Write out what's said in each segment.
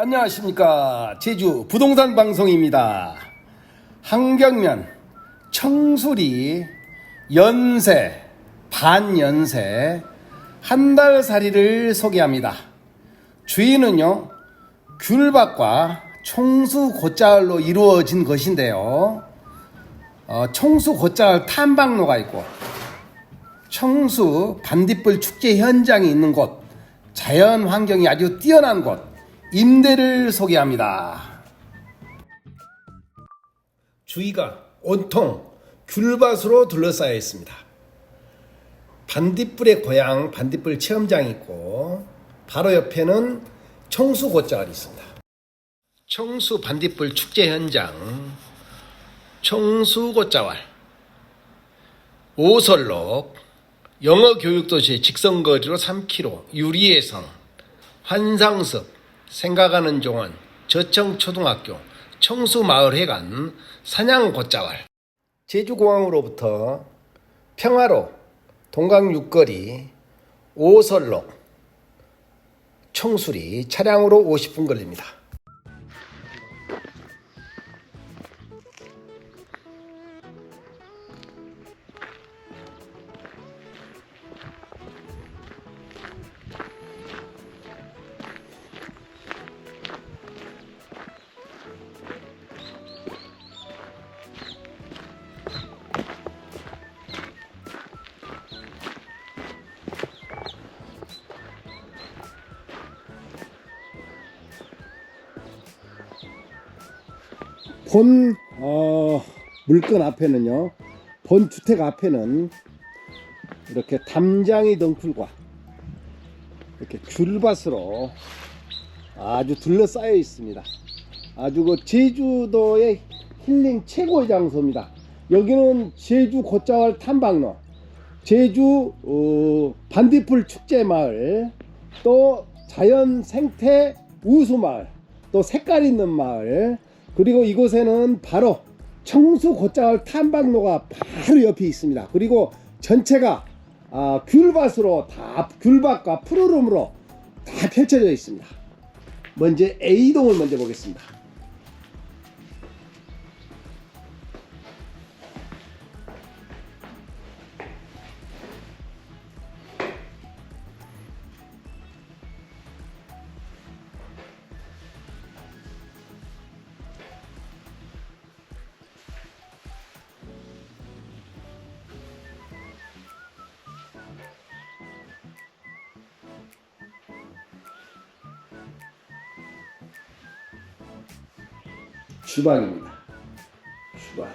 안녕하십니까. 제주 부동산 방송입니다. 한경면 청수리 연세 반연세 한 달 살이를 소개합니다. 주인은요 귤밭과 청수 곶자을로 이루어진 것인데요. 어, 청수 곶자을 탐방로가 있고 청수 반딧불 축제 현장이 있는 곳, 자연 환경이 아주 뛰어난 곳, 임대를 소개합니다. 주위가 온통 귤밭으로 둘러싸여 있습니다. 반딧불의 고향 반딧불 체험장이 있고 바로 옆에는 청수 곶자갈이 있습니다. 청수 반딧불 축제 현장, 청수 곶자왈, 오설록, 영어 교육 도시 직선거리로 3km, 유리의성, 환상섭, 생각하는 종원, 저청초등학교, 청수마을회관, 사냥곶자왈, 제주공항으로부터 평화로, 동강 육거리, 오설록, 청수리 차량으로 50분 걸립니다. 본 어, 물건 앞에는요. 본 주택 앞에는 이렇게 담장이 덩쿨과 이렇게 귤밭으로 아주 둘러싸여 있습니다. 아주 그 제주도의 힐링 최고의 장소입니다. 여기는 제주 곶자왈 탐방로, 제주 어, 반딧불 축제 마을, 또 자연 생태 우수 마을, 또 색깔 있는 마을, 그리고 이곳에는 바로 청수 곶자왈 탐방로가 바로 옆에 있습니다. 그리고 전체가 아, 귤밭으로 다 귤밭과 푸르름으로 다 펼쳐져 있습니다. 먼저 A동을 먼저 보겠습니다. 주방입니다. 주방.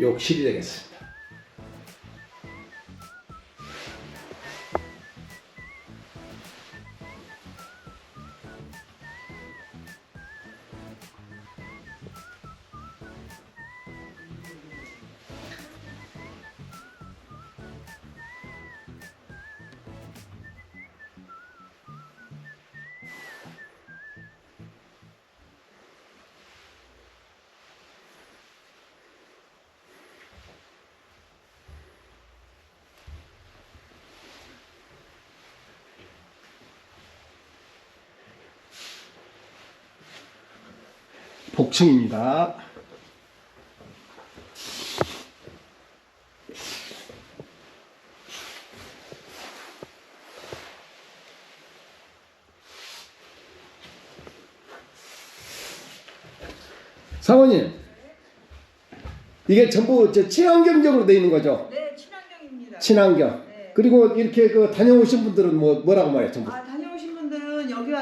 욕실이 되겠습니다. 복층입니다. 사모님, 이게 전부 저 친환경적으로 되어 있는 거죠? 네, 친환경입니다. 친환경. 네. 그리고 이렇게 그 다녀오신 분들은 뭐 뭐라고 말해요, 전부? 아, 다녀오신 분들은 여기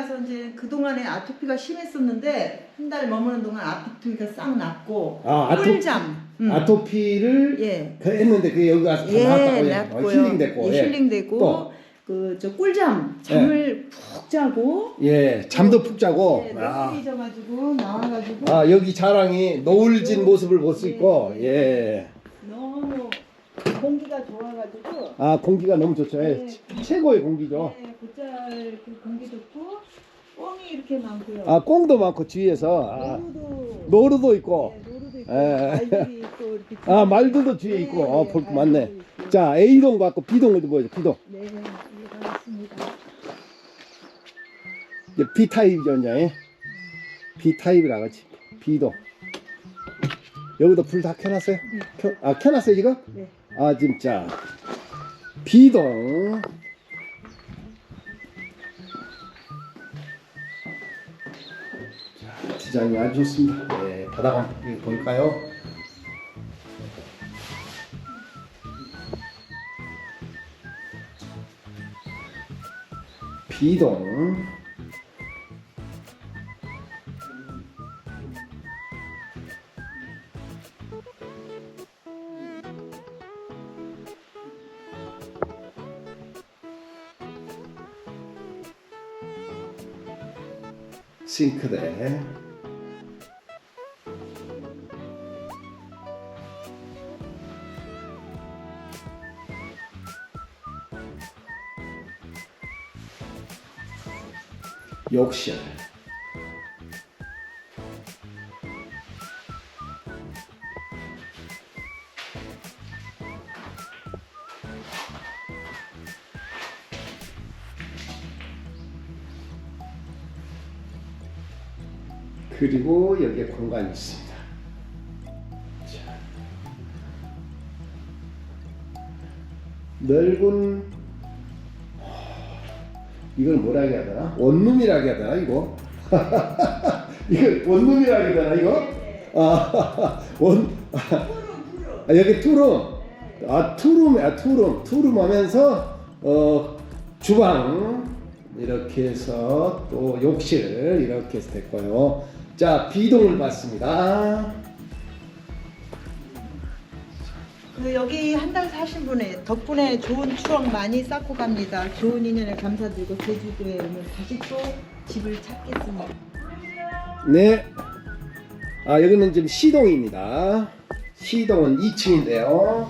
그동안에 아토피가 심했었는데 한 달 머무는 동안 아토피가 싹 났고 아, 아토- 꿀잠. 음. 아토피를 예. 그 했는데 그게 여기 와서 다 예, 나왔다고. 어, 힐링됐고. 예, 예. 힐링되고 또? 그저 꿀잠 잠을 푹 자고 예, 잠도 푹 자고. 네, 아. 잊어가지고 나와가지고 아 여기 자랑이 노을진 모습을 볼 수 있고 네. 예. 너무 공기가 좋아가지고 아 공기가 너무 좋죠. 예. 네. 최고의 공기죠. 네, 곧잘 그 공기 좋고 뻥이 이렇게 많고요. 아 꽁도 많고 뒤에서 아, 노루도 노루도 있고 네, 노루도 있고 예. 말들이 또 이렇게 아 말들도 뒤에 네, 있고 어, 네, 볼거 말들도 많네. 있고. 자 A동 받고 B동을 보여줘. B동. 네, 이해가 왔습니다. 이제 B 타입이죠, 이제. B 타입이라 그지. B도. 여기도 불 다 켜놨어요? 켜, 아, 켜놨어요, 지금? 네. 아, 진짜. B동. 자, 디자인이 아주 좋습니다. 네, 바닥 한번 볼까요? B동. 싱크대. 욕실. 그리고 여기에 공간이 있습니다. 자. 넓은 이걸 뭐라 해야 되나? 원룸이라 해야 되나 이거? 이걸 원룸이라 해야 되나 이거? 아, 원 아, 여기 투룸. 아, 투룸, 아, 투룸. 투룸 하면서, 어, 주방. 이렇게 해서 또 욕실. 이렇게 해서 됐고요. 자, 비동을 봤습니다. 그 여기 한 달 사신 분의 덕분에 좋은 추억 많이 쌓고 갑니다. 좋은 인연에 감사드리고 제주도에 오면 다시 또 집을 찾겠습니다. 네. 아, 여기는 지금 시동입니다. 시동은 2층인데요.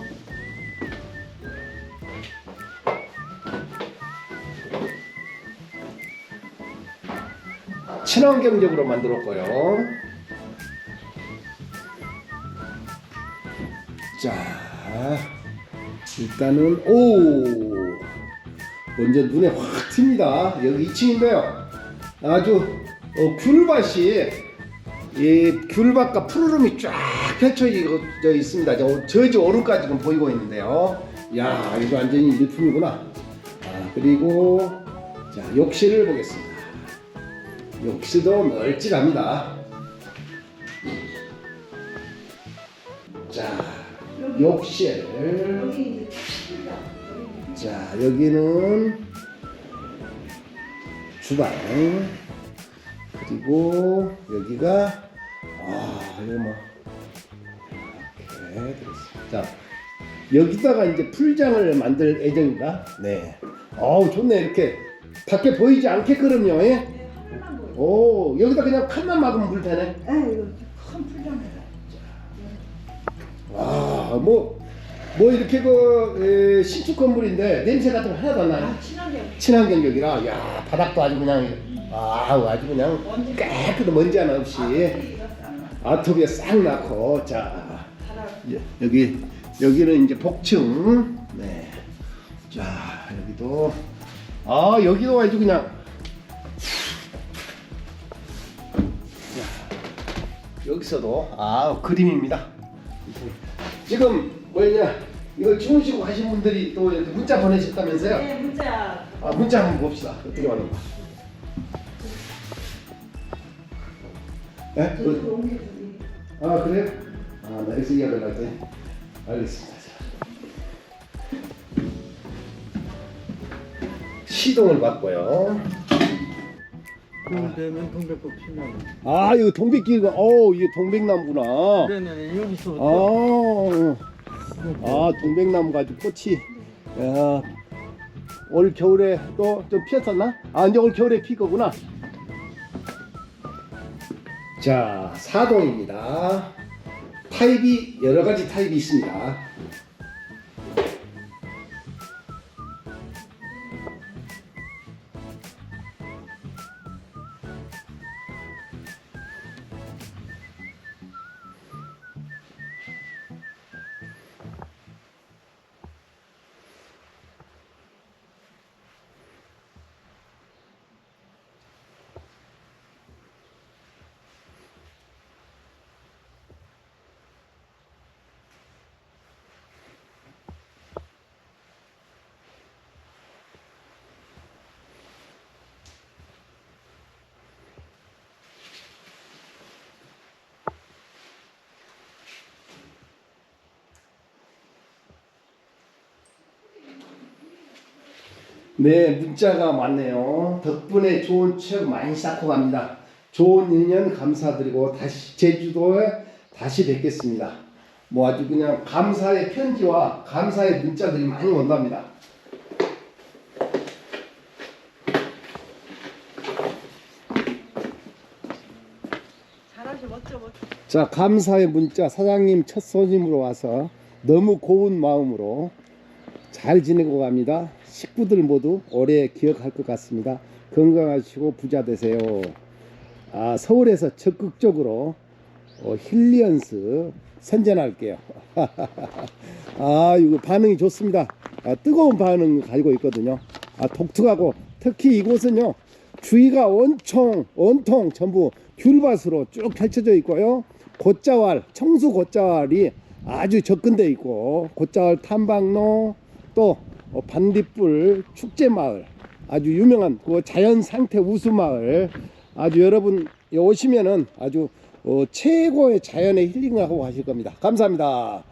친환경적으로 만들었고요. 자, 일단은 오 먼저 눈에 확 튑니다. 여기 2층인데요. 아주 어, 귤밭이 이 귤밭과 푸르름이 쫙 펼쳐져 있습니다. 저 저지 오름까지 지금 보이고 있는데요. 야 이거 완전히 일품이구나. 아, 그리고 자 욕실을 보겠습니다. 욕실도 널찍합니다. 자 욕실. 자 여기는 주방 그리고 여기가 아 이거 뭐 이렇게 되겠습니다. 자 여기다가 이제 풀장을 만들 예정인가? 네. 어우 좋네 이렇게 밖에 보이지 않게끔요. 예? 보여. 오 여기다 그냥 칸만 막으면 물 되네. 에 이거 큰 풀장이다. 와뭐뭐 뭐 이렇게 그 에, 신축 건물인데 냄새 같은 거 하나도 안 나요. 아 친하게. 친환경적이라 야 바닥도 아주 그냥 아 아주 그냥 깨끗한 먼지 하나 없이. 아, 아토비에 싹 낳고 자. 여- 여기 여기는 이제 복층. 네자 여기도 아 여기도 아주 그냥. 자 여기서도 아 그림입니다 지금 뭐냐 이걸 주무시고 가신 분들이 또 이렇게 문자 보내셨다면서요? 네 문자. 아 문자 한번 봅시다. 어떻게 왔는가? 예? 그. 아 그래요? 아, 나 여기서 이야기를 할 때. 알겠습니다. 자. 시동을 받고요. 그러면 동백꽃 피면 아, 이거 동백길가, 어, 이게 동백나무구나. 그러면 여기서 아, 아, 동백나무 가지고 꽃이, 야, 올 겨울에 또 좀 피었었나? 아, 이제 올 겨울에 필 거구나. 자, 사동입니다. 타입이 여러 가지 타입이 있습니다. 네, 문자가 많네요. 덕분에 좋은 추억 많이 쌓고 갑니다. 좋은 인연 감사드리고 다시 제주도에 다시 뵙겠습니다. 뭐 아주 그냥 감사의 편지와 감사의 문자들이 많이 온답니다. 잘하셔 멋져 멋져. 자, 감사의 문자 사장님 첫 손님으로 와서 너무 고운 마음으로 잘 지내고 갑니다. 식구들 모두 오래 기억할 것 같습니다. 건강하시고 부자 되세요. 아, 서울에서 적극적으로 어, 힐리언스 선전할게요. 아, 이거 반응이 좋습니다. 아, 뜨거운 반응 가지고 있거든요. 아, 독특하고 특히 이곳은요. 주위가 온통 온통 전부 귤밭으로 쭉 펼쳐져 있고요. 곶자왈 청수 곶자왈이 아주 접근돼 있고 곶자왈 탐방로 또 어, 반딧불 축제 마을 아주 유명한 그 자연 상태 우수 마을 아주 여러분 오시면은 아주 어, 최고의 자연의 힐링을 하고 가실 겁니다. 감사합니다.